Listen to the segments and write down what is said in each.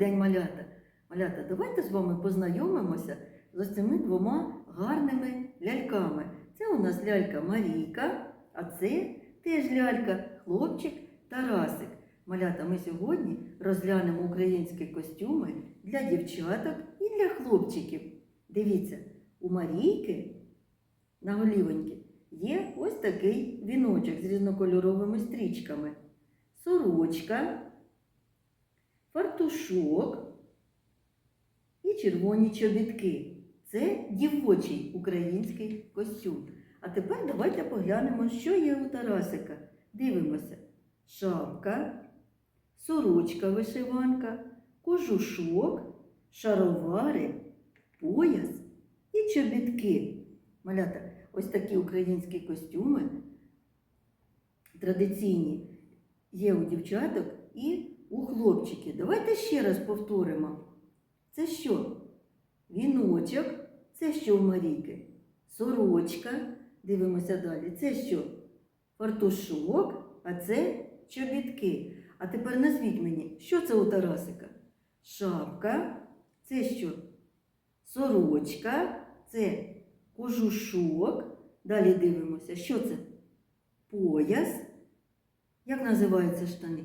день, малята! Малята, давайте з вами познайомимося з цими двома гарними ляльками. Це у нас лялька Марійка, а це теж лялька, хлопчик Тарасик. Малята, ми сьогодні розглянемо українські костюми для дівчаток і для хлопчиків. Дивіться, у Марійки на голівоньки є ось такий віночок з різнокольоровими стрічками. Сорочка, фартушок і червоні чобітки. Це дівочий український костюм. А тепер давайте поглянемо, що є у Тарасика. Дивимося. Шапка, сорочка вишиванка, кожушок, шаровари, пояс і чобітки. Малята, ось такі українські костюми традиційні є у дівчаток і у хлопчиків. Давайте ще раз повторимо. Це що? Віночок, це що у Марійки? Сорочка. Дивимося далі. Це що? Фартушок, а це чобітки. А тепер назвіть мені, що це у Тарасика? Шапка, це що? Сорочка, це кожушок. Далі дивимося, що це? Пояс. Як називаються штани?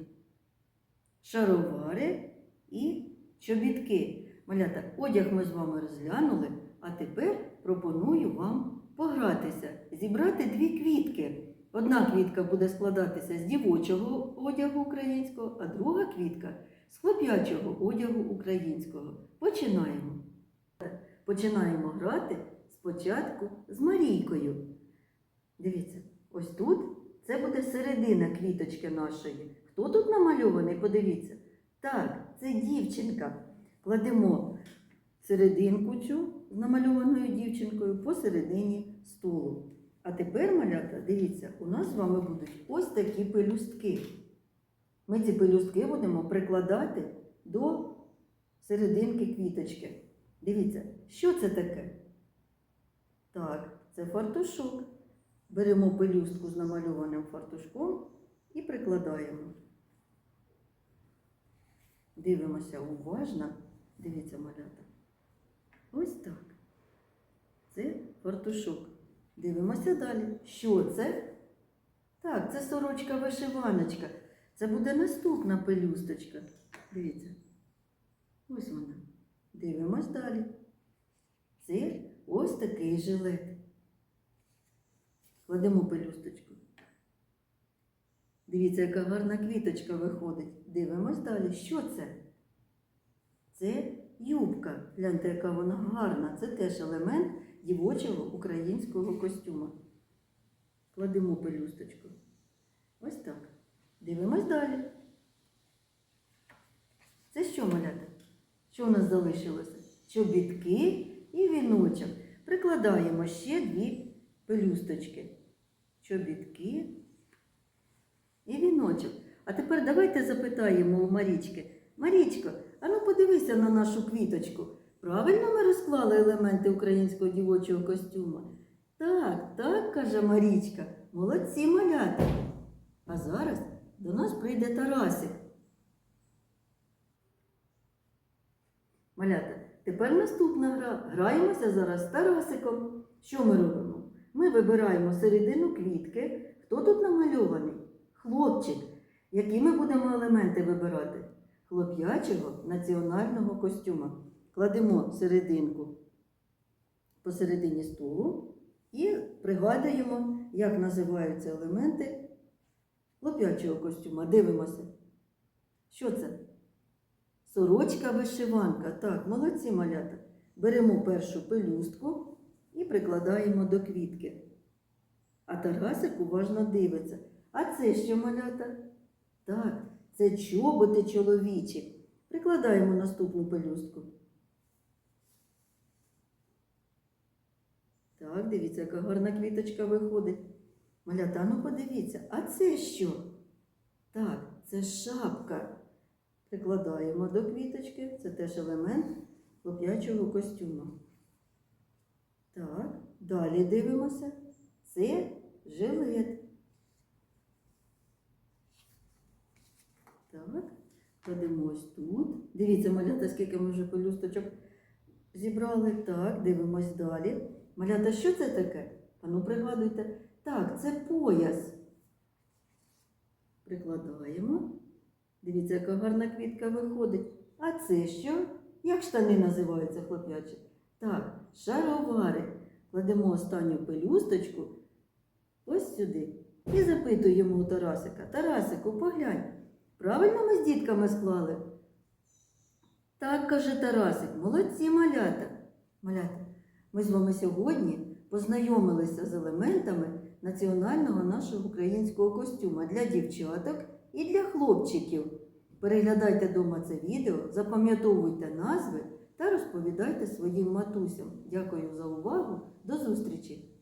Шаровари і чобітки. Малята, одяг ми з вами розглянули, а тепер пропоную вам погратися, зібрати дві квітки. Одна квітка буде складатися з дівочого одягу українського, а друга квітка з хлоп'ячого одягу українського. Починаємо. Починаємо грати спочатку з Марійкою. Дивіться, ось тут це буде середина квіточки нашої. Хто тут намальований? Подивіться. Так, це дівчинка. Кладемо серединку цю з намальованою дівчинкою посередині столу. А тепер, малята, дивіться, у нас з вами будуть ось такі пелюстки. Ми ці пелюстки будемо прикладати до серединки квіточки. Дивіться, що це таке? Так, це фартушок. Беремо пелюстку з намальованим фартушком і прикладаємо. Дивимося уважно. Дивіться, малята. Ось так. Це фартушок. Дивимося далі. Що це? Так, це сорочка вишиваночка. Це буде наступна пелюсточка. Дивіться. Ось вона. Дивимось далі. Це ось такий жилет. Кладемо пелюсточку. Дивіться, яка гарна квіточка виходить. Дивимось далі. Що це? Це юбка. Гляньте, яка вона гарна. Це теж елемент дівочого українського костюма. Кладемо пелюсточку. Ось так. Дивимось далі. Це що, малята? Що у нас залишилося? Чобітки і віночок. Прикладаємо ще дві пелюсточки. Чобітки і віночок. А тепер давайте запитаємо у Марічки. Марічко, а ну подивися на нашу квіточку. Правильно ми розклали елементи українського дівочого костюма? Так, так, каже Марічка. Молодці малята. А зараз до нас прийде Тарасик. Малята, тепер наступна гра. Граємося зараз з Тарасиком. Що ми робимо? Ми вибираємо середину квітки. Хто тут намальований? Хлопчик. Які ми будемо елементи вибирати? Хлоп'ячого національного костюма. Кладемо серединку посередині столу і пригадуємо, як називаються елементи хлоп'ячого костюма. Дивимося. Що це? Сорочка вишиванка. Так, молодці малята. Беремо першу пелюстку і прикладаємо до квітки. А Тарасик уважно дивиться. А це що малята? Так, це чоботи чоловічі. Прикладаємо наступну пелюстку. Так, дивіться, яка гарна квіточка виходить. Малята, ну подивіться, а це що? Так, це шапка. Прикладаємо до квіточки, це теж елемент хлоп'ячого костюму. Так, далі дивимося. Це жилет. Так, кладемо ось тут. Дивіться, малята, скільки ми вже пелюсточок зібрали. Так, дивимось далі. Малята, що це таке? Ану, пригадуйте. Так, це пояс. Прикладаємо. Дивіться, яка гарна квітка виходить. А це що? Як штани називаються, хлоп'ячі? Так, шаровари. Кладемо останню пелюсточку ось сюди. І запитуємо у Тарасика. Тарасику, поглянь, правильно ми з дітками склали? Так, каже Тарасик, молодці малята. Малята, ми з вами сьогодні познайомилися з елементами національного нашого українського костюма для дівчаток і для хлопчиків. Переглядайте дома це відео, запам'ятовуйте назви та розповідайте своїм матусям. Дякую за увагу. До зустрічі!